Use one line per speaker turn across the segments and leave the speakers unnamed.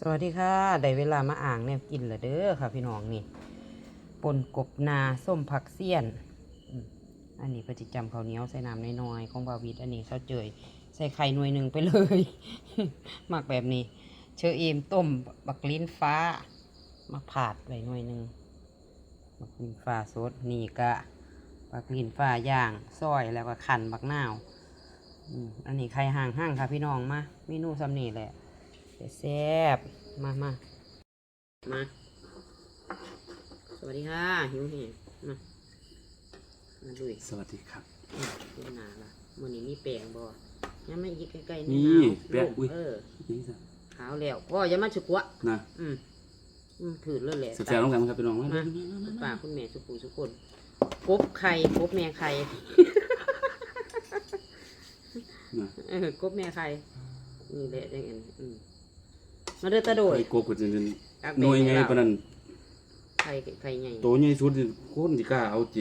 สวัสดีค่ะ ได้เวลามาอ่างแนวกินล้วเด้อค่ะ พี่น้องนี่ปนกบนาส้มผักเสี้ยน อันนี้ประจิจำข้าวเหนียวใส่น้ำน้อยๆของบาวิดอันนี้ข้าวเจยใส่ไข่หน่วยหนึ่งไปเลยหมักแบบนี้ เชอเอมต้มบักลิ้นฟ้ามาผาดไว้หน่วยหนึ่งบักลิ้นฟ้าสดนี่กะบักลิ้นฟ้าย่างซอยแล้วก็ขันบักนาวอันนี้ไข่ห่างห้างค่ะพี่น้องมาเมนูซ้ำนี่แหละ แซ่บๆมามามา สวัสดีค่ะ หิวแห้งมา มาดุย
สวัสดีครับ
ดูหนาละมันนี้มีแปลงบ่ยังไม่ยิกใกล้ๆ
นี่
หาว
แปลง
ลูก
อุ๊ย
เออ
นี่จ้ะ
ขาวแล้วพ่ออย่ามาฉุกวะ
นะ
อืมอืมถือเลือดแหละ
แซ่บๆต้องกันครับพี่น้องมา
มาป่าคุณแม่สุกูสุกคนกบไข่กบแม่ไข่
นะ
เออกบแม่ไข่นี่แหละจังอันอืม มาเด้อตาโดย
ไข่กบก็จะเป็น
ตัก
หน่วย
แบ่
ไง
ให้เรา
ปานนั้น
ไข่ไข่ใหญ่
โตใหญ่สุดนี่คนสิกล้าเอาเจ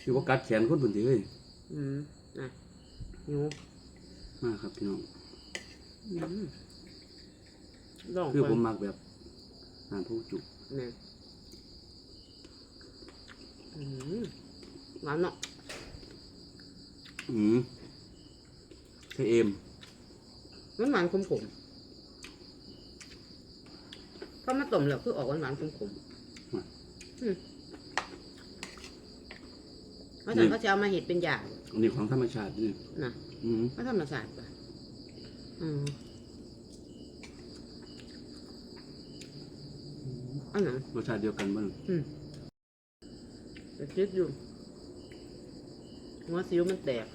คือว่ากัดแขนคนเพิ่นสิเอ้ย
อืมนะหิว
มาครับพี่น้อง
อืมลอง
คือผม
ก่น
มักแบบน้ำผู้จุ
นะอืมหวานเนาะ
อืมใช่เอม
มันหวานขมขม ๆพอมาต้มแล้วคือออกหวานหวานๆขมขมๆอืมเพราะฉะนั้นเขาจะเอามาเห็ดเป็นอย่าง
อันนี้ของธรรมชาตินี่
นะ
อืม
ไม่ธรรมศาสตร์ป่ะอืมอันนั้น
รสชาติเดียวกันบ่นั่น
อืมจะคิดอยู่หัวซิวมันแตก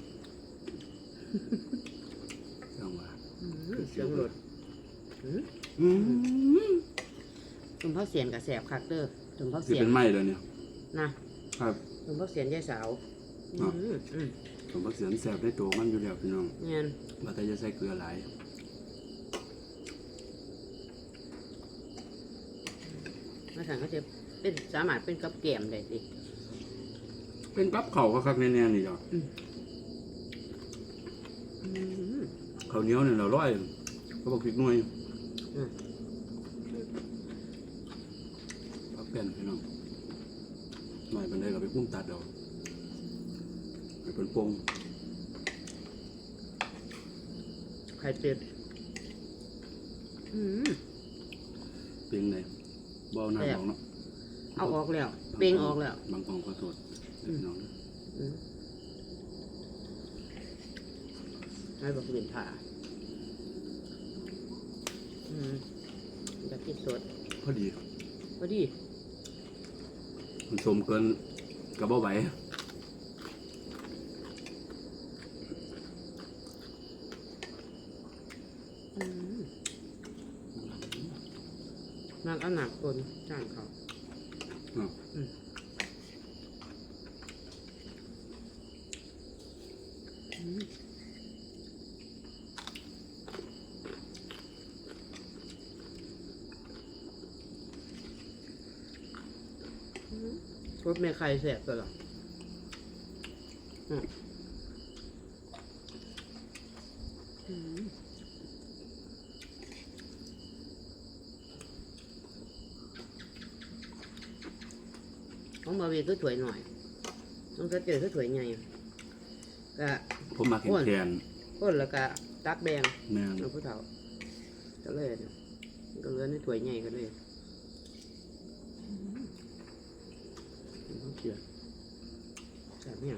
จังว่า
อืมเสียงหลดอืม
อืม
ถุงพ่อเสียนกับแสบคักเตอร์ถุงพ่อ
สิ
เสียน
เป็นไม้แล้วเนี่ย
นะครับถุงพ่อเสียนยายสาว
อะ
อืมอืม
ผมว่าเสียงแซ่บในตัวมันอยู่แล้วพี่น้อง
เงี้ย
ว่าแต่จะใส่เกลือหลาย
มาสั่งก็จะเป็นสามารถเป็นกับแกล้มได้สิ
เป็นกับข้าวคักๆแน่ๆนี่จ้ะ
อืม
ข้าวเหนียวเนี่ยเราร้อยก็บอกพริกหน่วย
อืม
พักแป้ นพี่น้องหน่อยเป็นได้ก็ไปกุ้มตัดเอาไปเป็นโปง
ไข่เป็ดอืม
เปียงไหนบ่เอาหน้า
แซ่บ
บอกเนาะ
เอาออกแล้ว เปล่งออกแล้ว
บางกองขอโทษพี่น้องนะ
อืมให้บอกเรียนผ่าอืมอยากกินสด
พอดี
พอดี
มันสมเกินกับบ่ไหว
อืมนางเอาหนักคนจ้างเขา
เนาะ
อืม รถเมล์ใครแสบตัวหรออืมอืมของบาวีก็ถวยหน่อยต้องจะเจอก็ถวยใหญ่ก็
ผมมาแข็งแขน
ก้นแล้วก็ตักแดง
แม่น
เอาผู้เฒ่าก็เลยเนี่ยก็เหลือในถ้วยใหญ่กันเลย เขาเชื่อแบบเนี้ย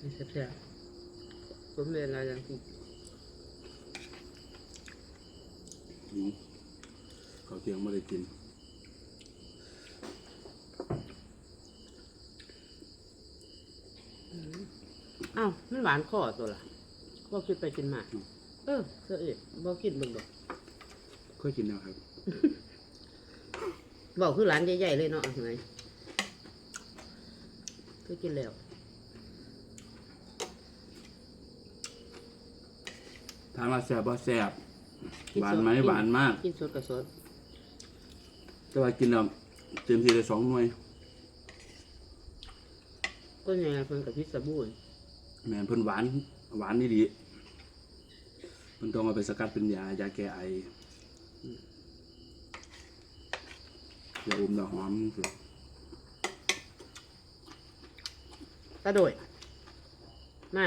นี่แซ่บๆผมเรียนอะไรอย่างที่
หิวข้าเที่ยงไม่ได้กิน
อ้าวมันหวานคอตัวละบ่คิดไปกินมา เออเสยบ่กินเบิ่งดอก
ค่อยกินแล้วครับ
บอกคือหลานใหญ่ๆเลยเนาะไหนเคยกินแล้ว
ถามว่าแซ่บบ่แซ่บ
กิ
หวานไหม
สด
หวานมาก
กินสดกับสด
แต่ว่ากินแล้วเต็มที่ได้สองหน่วย
ก็ยังไงเพิ่นกับพิษสบู่
แม่นเพิ่นหวานหวานนี่ดีเพิ่นต้องเอาไปสกัดเป็นยายาแก้ไออืมยาอมดอกหอมสิ
ตาโดยมา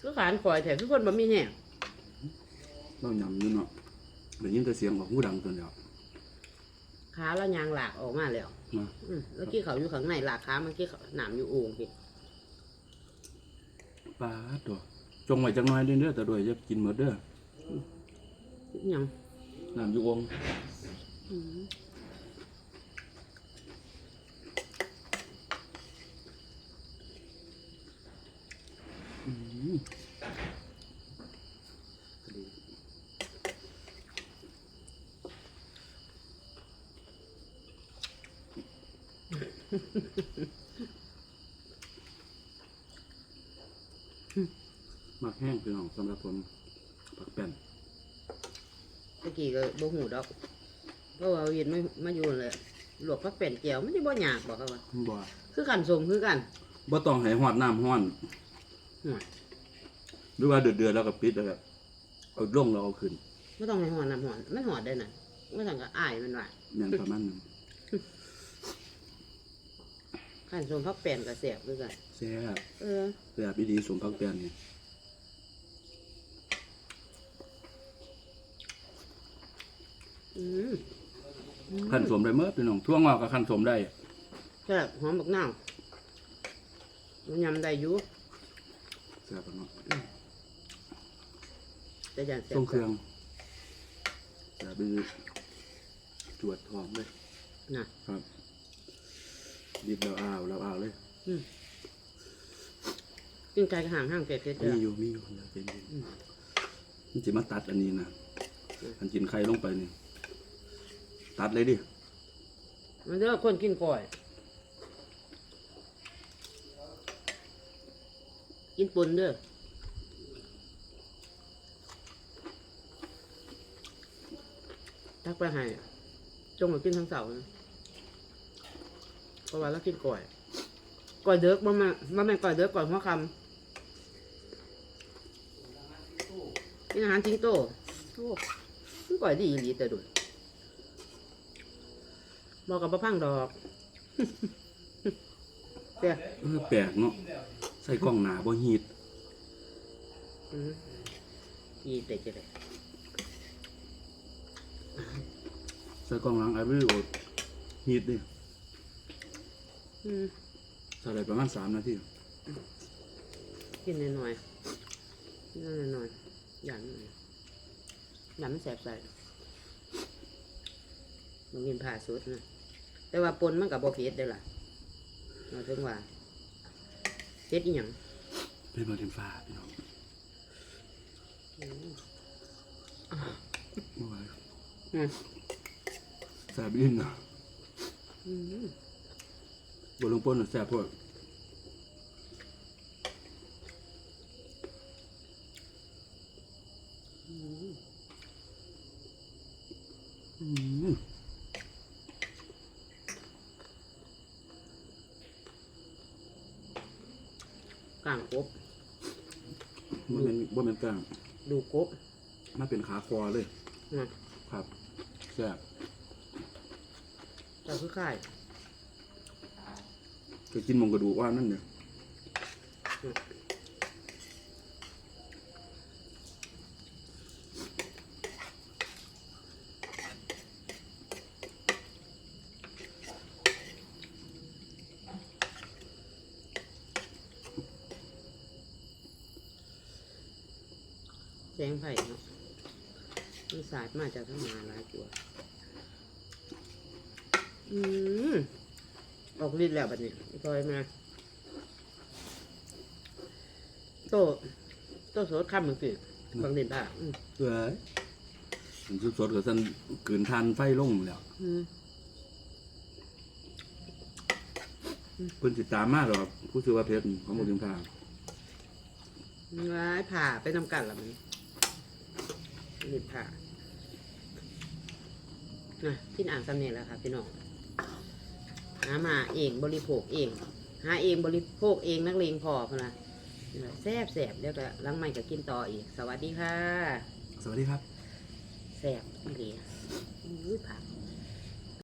คือขานคอยแถมทุกคนบ่มีแน่
เรายำอยู่เนาะได้ยินแต่เสียงของหูดังตัวเดียว
ขาแล้วยางหลากออกมาแล้ว
นะ
อืมแล้วกี้เขาอยู่ข้างในหลากขาเมื่อกี้เขาหนามอยู่โอ่งพี่
ปลาดตัวจงไว้จังน้อยเด้อเด้อแต่โดยจะกินหมดเด้อ
ยัง
น้ำอยู่อง
อื ม
อืมมักแห้งพี่น้องสำหรับผมผักแป้น
ตะกี้ก็บ่หูดอกเพราะว่าเอาเย็นไม่มาอยู่เลยหลวกพักเป็นเจียวไม่ได้บ่ยากบอกเขาว่า
บ่
คือกันสมคือกัน
บ่ต้องให้หอดน้ำห้อน
ห่วย
หรือว่าเดือดเดือดๆแล้วก็ปิดแล้วก็เอาลงแล้วเอาขึ้น
ไม่ต้องให้หอนน้ำหอนไม่หอดได้น่ะไม่ต้องก็อายมันว่า
อย่างประมาณนั้น
ขันสมพักเป็นกับเสียบคือกัน
แซ่บ
เออ
แซ่บอีดีสมผักแป้นนี่
อืมอืม
ขั้นสมได้เมื่อพี่น้องทั่วงอกก็ขั้นสมได้
แซ่บหอมบักนาวมันยำได้อยู่
แซ่บอะเนาะ
แต่ยันแซ่บ
ส่งเครื่องแซ่บอีดีจวดทองเลย
นะครับ
ดิบแล้วอ้าวแล้วอ้าวเลย
กิน ไก่กระห่างห้างเป็ดเผ็ด
มี
เด้อ
อยู่มีอยู่เดี๋ยวเป็น
อืม
มันจะมาตัดอันนี้นะ
อืม
อันกินไข่ลงไปนี่ตัดเลยดิ
มันเด้อคนกินก่อย กินปุ่นเด้อทักไปให้จงมากินทั้งเสาร์นะเพราะว่าเรากินก่อยก่อยเด็กบ่แมาบ่แม่นก่อยเด็กก่อยหัวคำ กินอาหารจิงโตโอ้มันก่อยดีอีหลีแต่ดุนบอกกับบ่พังดอกเด้อ
เออแปลกเนาะใส่กล้องหนาบ่ฮีด
อืมยีเด็กจะได้
ใส่กล้องหลังไอ้วิดีโอฮีดดิ
อืม
ใส่ได้ประมาณสามนาที
กินหน่อยๆกินหน่อยๆ อย่างหน่อยอย่างไม่แสบใส่มันกินผ่าสุดนะแต่ว่าปนมันกับโบเพ็ดได้อล่ะเราถึงว่าเพ็ดอีหยัง
เป็นมาเต็มฟ้าพี่น้อง
อืม
เมื่อไหร่
อืม
แซ่บอินนะ
อืม
บนลงป้นน่ะแซ่บพวกอืม
กลางกบ
บ่แม่นบ่แม่นกลาง
ดูกบ
มาเป็นขาคอเลย
นะครับ
แซ่บ
เราคือข่าย
ก็กินหมองกระดูกว่านั่นเนี่ย
งไผ่เนาะมันสาดมาจากทั้งมาหลายตัวอืมออกฤทธิ์แล้วบัดนี้พลอยมา โต โตโสดคำมันคือบางเด่นผ้าอืม
เอ้ยมันสดๆก็สั่นกืนทานไฟลงแล้ว
อืม
เพิ่นสิตามมาหรอกผู้ชื่อว่าเพชรของบ่ถึงทาง
ร้ายผ่าไปนำกันละมัน เด่นผ้านะกินอ่างสำเนียงแล้วค่ะพี่น้องหามาเองบริโภคเอง หาเองบริโภคเองนักเลงพอพนนะแซ่บแสบเดี๋ยวก็หล้างใหม่ก็กินต่ออีก สวัสดีค่ะ
สวัสดีครับ
แซ่บอีเหลียอุ้ยผัก